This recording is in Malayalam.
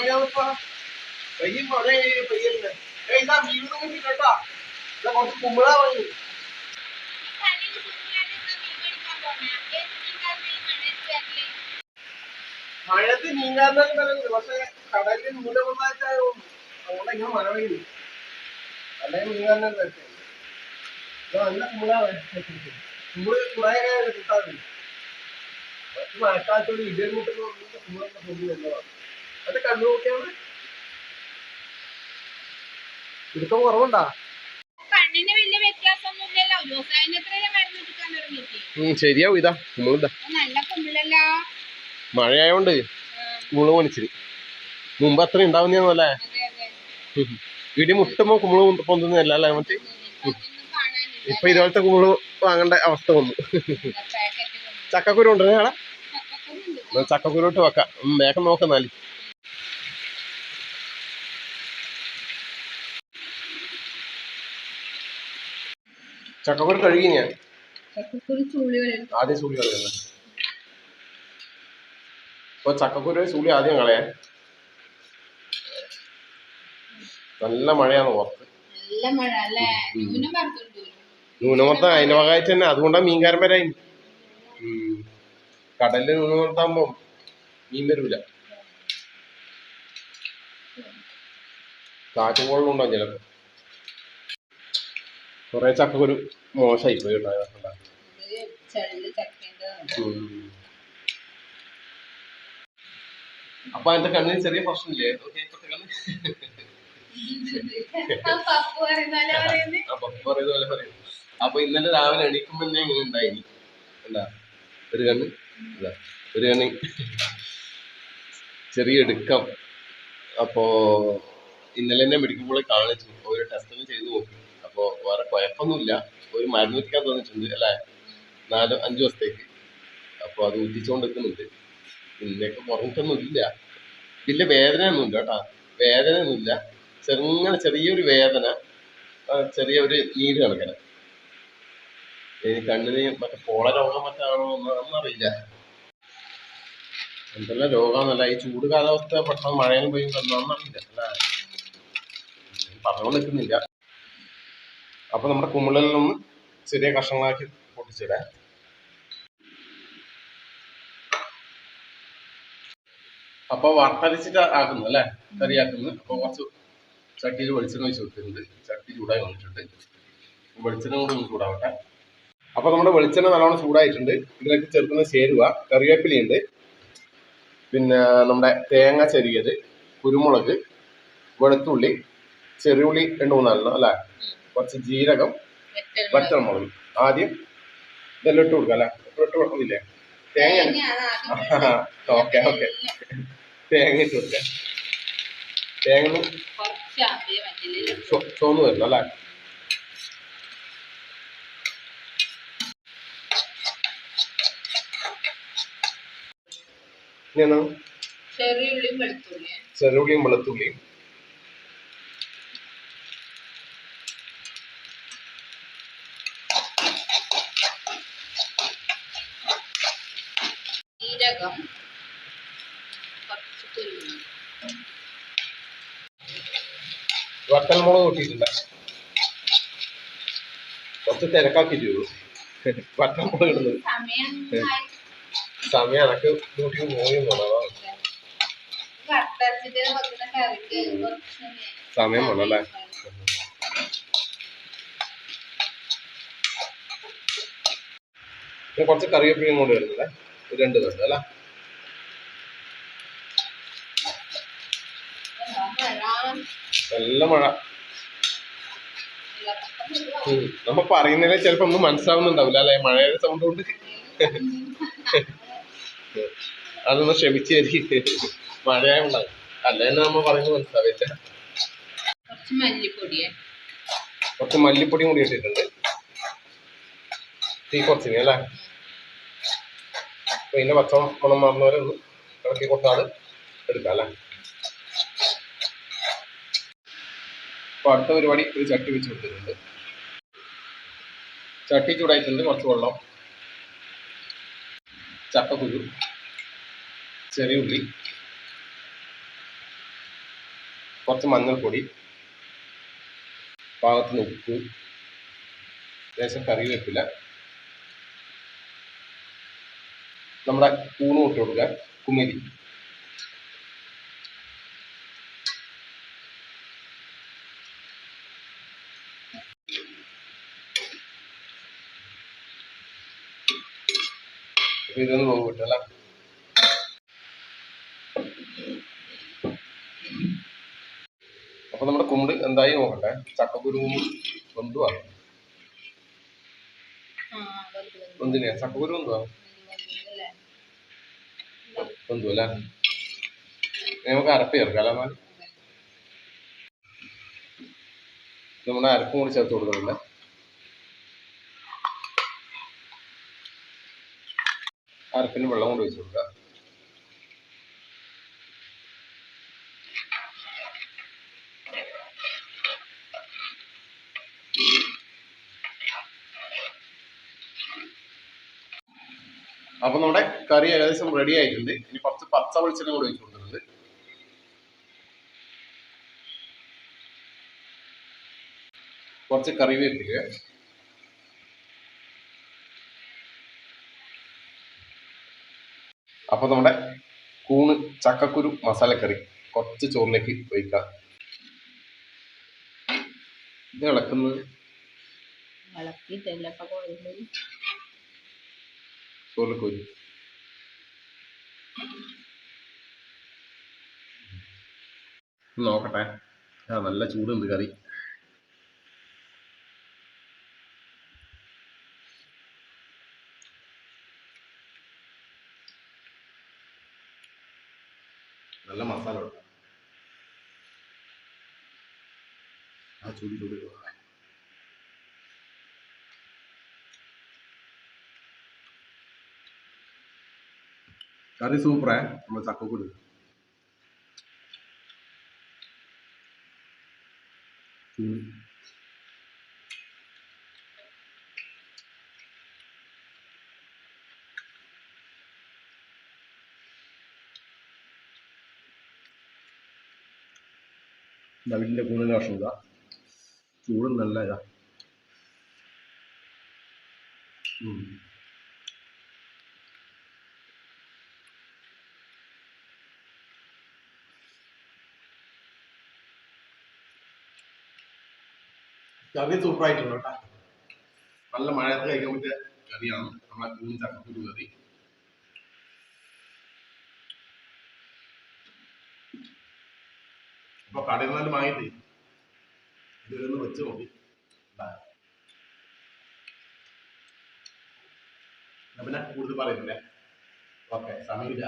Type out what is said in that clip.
മഴയാണപ്പാ പെയ്യും മഴ പെയ്യല്ലേ ഇതാ വീട് നോക്കി കേട്ടാ ഇതാ കുറച്ച് കുമ്പളാ വാങ്ങി മഴയത്ത് നീങ്ങാന്നാലും പറയുന്നത് പക്ഷെ കടലിൽ മൂലമൊന്നായിട്ടായോ അവിടെ ഇങ്ങനെ മഴ പെയ്യുന്നു അല്ലെങ്കിൽ നീങ്ങാന്നാലും പറ്റും നല്ല കുമ്പളാ കുമ്പൾ കുറെ മറ്റു മഴക്കാലത്തോട് ഇടിയൻ കൂട്ടുന്ന കുമ്പളൊക്കെ പൊടി നല്ലതാണ് അത് കണ്ണു നോക്കിയാണ് ഇടുക്കം കുറവുണ്ടാ? ശരിയാവും. ഇതാ കുമ്പിളല്ലോ. മഴയായോണ്ട് കുമ്പൾ പൊണിച്ചിരി മുമ്പ് അത്ര ഉണ്ടാവുന്നല്ലേ ഇടി മുട്ടുമ്പോ കുമ്പൾ പൊന്തുന്നല്ല അല്ലേ മറ്റേ? ഇപ്പൊ ഇതുപോലത്തെ കുമ്പൾ വാങ്ങേണ്ട അവസ്ഥ വന്നു. ചക്കക്കുരു ഉണ്ട്. ചക്കക്കുരുട്ട് വെക്കാം. വേഗം നോക്കാം നോക്കുന്നാൽ ചക്കക്കുരു കഴുകി ഞാൻ. ആദ്യം സൂളി കളയുന്നത് ഇപ്പൊ ചക്കക്കുരു സൂളി ആദ്യം കളയാൻ നല്ല മഴയാണ് പുറത്ത് ന്യൂനമർദ്ദം അതിന്റെ ഭാഗമായിട്ട് തന്നെ അതുകൊണ്ടാണ് മീൻകാരൻ വരാൻ കടലിൽ ന്യൂനമർദ്ദാകുമ്പോ മീൻ വരൂല. കാറ്റും കൊള്ളുണ്ടാവും ചിലപ്പോ? ചക്ക ഒരു മോശമായി പോയി അപ്പൊ എന്റെ കണ്ണിന് ചെറിയ പ്രശ്നമില്ലേ? അപ്പൊ ഇന്നലെ രാവിലെ എണീക്കുമ്പോ തന്നെ ഇങ്ങനെ ഉണ്ടായി. എന്താ? ഒരു കണ്ണ്. ഒരു കണ്ണ്. ചെറിയ എടുക്കം. അപ്പോ ഇന്നലെ തന്നെ മെഡിക്കൽ കോളേജ് കാണിച്ചു ഒരു ടെസ്റ്റിന് ചെയ്തു നോക്കി അപ്പോ വേറെ കുഴപ്പമൊന്നുമില്ല ഒരു മരുന്ന് വെക്കാൻ തന്നിട്ടുണ്ട് അല്ലേ നാല് അഞ്ച് ദിവസത്തേക്ക് അപ്പോൾ അത് ഊറ്റിച്ചുകൊണ്ട് നിൽക്കുന്നുണ്ട് പിന്നെയൊക്കെ കുറഞ്ഞിട്ടൊന്നുമില്ല വലിയ വേദനയൊന്നുമില്ല കേട്ടാ ഇല്ല ചെറുങ്ങനെ ചെറിയൊരു വേദന ചെറിയ ഒരു നീര് കണക്കന ഇനി കണ്ണിന് മറ്റേ പോള രോഗം മറ്റാണോ എന്നറിയില്ല എന്തെല്ലാം രോഗമാണെന്നല്ല ഈ ചൂട് കാലാവസ്ഥ പെട്ടെന്ന് മഴയിലും പോയി എന്നൊന്നും അല്ലേ അല്ല പറഞ്ഞുകൊണ്ട് നിൽക്കുന്നില്ല അപ്പൊ നമ്മുടെ കുമിളിൽ നിന്ന് ചെറിയ കഷ്ണങ്ങളാക്കി പൊട്ടിച്ചിടാം. അപ്പൊ വറുത്തരച്ചിട്ട് ആക്കുന്നു അല്ലെ? കറിയാക്കുന്നു. അപ്പൊ കുറച്ച് ചട്ടിയിൽ വെളിച്ചെണ്ണ വെച്ച് കൊടുത്തിട്ടുണ്ട്. ചട്ടി ചൂടായി വന്നിട്ടുണ്ട്. വെളിച്ചെണ്ണ കൂടി ഒന്ന് ചൂടാവട്ടെ. അപ്പൊ നമ്മുടെ വെളിച്ചെണ്ണ നല്ലോണം ചൂടായിട്ടുണ്ട്. ഇതിലേക്ക് ചേർക്കുന്ന ചേരുവ കറിവേപ്പിലയുണ്ട്. പിന്നെ നമ്മുടെ തേങ്ങ ചെറിയത് കുരുമുളക് വെളുത്തുള്ളി ചെറിയുള്ളി രണ്ട് മൂന്നാലെണ്ണം അല്ലേ? കുറച്ച് ജീരകം വറ്റൽമുളക് ആദ്യം ഇതെല്ലാം ഇട്ട് കൊടുക്കാം അല്ലേ? ഇട്ട് കൊടുക്കുന്നില്ലേ? തേങ്ങ ഓക്കെ ഓക്കെ. തേങ്ങ ഇട്ട് കൊടുക്കാം. തേങ്ങ ചോന്നു വരണം അല്ലേ? ഇനി ചെറിയ ഉള്ളിയും വെളുത്തുള്ളി ചെറുള്ളിയും വെളുത്തുള്ളിയും ജീരകം കുറച്ച് കുരുമുളക് വട്ടൽമുളക് കൂട്ടിയിട്ടില്ല. കുറച്ച് തിരക്കാക്കിയിട്ടുള്ളൂ. വട്ടൽമുളക് ഇടുന്നത്. സമയം എനക്ക് കൂട്ടി പോയി സമയം വേണല്ലേ കുറച്ച് കറിവേപ്പിലയും കൊണ്ട് വരുന്നത് രണ്ട് കണ്ട് അല്ല? നല്ല മഴ. നമ്മ പറയുന്നതിനെ ചിലപ്പോ ഒന്നും മനസ്സിലാവുന്നുണ്ടാവില്ല അല്ലെ? മഴയുടെ സൗണ്ട് കൊണ്ട്. അതൊന്ന് ക്ഷമിച്ചു തരി മഴയുണ്ടാവും അല്ല തന്നെ നമ്മ പറയുന്നത് മനസ്സിലാവില്ല. കുറച്ച് മല്ലിപ്പൊടിയെ. കുറച്ച് മല്ലിപ്പൊടിയും കൂടി ഇട്ടിട്ടുണ്ട്. തീ കുറച്ചിന് അല്ലേ? അപ്പൊ ഇതിന്റെ പച്ച ഗുണം മാറുന്നവരെ ഒന്ന് ഇളക്കി കൊടുത്താൽ എടുക്കാം അല്ലേ? അപ്പൊ അടുത്ത പരിപാടി ഒരു ചട്ടി വെച്ച് കൊടുത്തിട്ടുണ്ട്. ചട്ടി ചൂടായിട്ടുണ്ട് കുറച്ച് വെള്ളം ചക്കക്കുരു ചെറിയ ഉള്ളി കുറച്ച് മഞ്ഞൾപ്പൊടി പാകത്തിന് ഉപ്പ് ലേശം കറിവേപ്പില നമ്മുടെ കൂണ് ഇട്ട് കൊടുക്കുക കുമിരി. ഇതൊന്ന് പോകും കിട്ടല്ല അപ്പൊ നമ്മുടെ കുമ്പിട് എന്തായി നോക്കട്ടെ? ചക്കക്കുരുവും ബന്ധുവാണ്. ബന്ധുവിനെ ചക്കക്കുരു ബന്ധുവാ? നമുക്ക് അരപ്പ് ചേർക്കാം അല്ലേ നമ്മുടെ അരപ്പും കൂടി ചേർത്ത് കൊടുക്കുന്നുണ്ട് അരപ്പിന് വെള്ളം കൊണ്ട് വെച്ച് കൊടുക്കുക. അപ്പൊ നമ്മുടെ കറി ഏകദേശം റെഡി ആയിട്ടുണ്ട്. ഇനി കുറച്ച് പച്ച വെളിച്ചെണ്ണ കൂടി വെച്ച് കൊടുക്കുന്നുണ്ട് കുറച്ച് കറിവേപ്പില അപ്പൊ നമ്മുടെ കൂണ് ചക്കക്കുരു മസാലക്കറി കുറച്ച് ചോറിലേക്ക് ഒഴിക്കാം. ഇത് ഇളക്കുന്നത്. ചോറിലേക്ക് നോക്കട്ടെ. ആ നല്ല ചൂടുണ്ട് കറി. നല്ല മസാല ഉണ്ട് ആ ചൂടി ചൂടി കറി സൂപ്പറേ. നമ്മൾ ചക്കക്കുരു ഉം. നവിലിന്റെ കൂടുതൽ വർഷം ഇതാ. ചൂടും നല്ല ഇതാ. കറി സൂപ്പറായിട്ടുണ്ട് കേട്ടോ നല്ല മഴയത്ത് കഴിക്കാൻ പറ്റിയ കറിയാണ്. നമ്മളെ കൂടുതൽ ചക്കക്കൂട്ട് കറി. അപ്പൊ കടയിൽ നിന്ന് ഇതിലൊന്ന് വെച്ച് നോക്കി. പിന്നെ കൂടുതൽ പറയുന്നില്ലേ ഓക്കെ സമയമില്ല.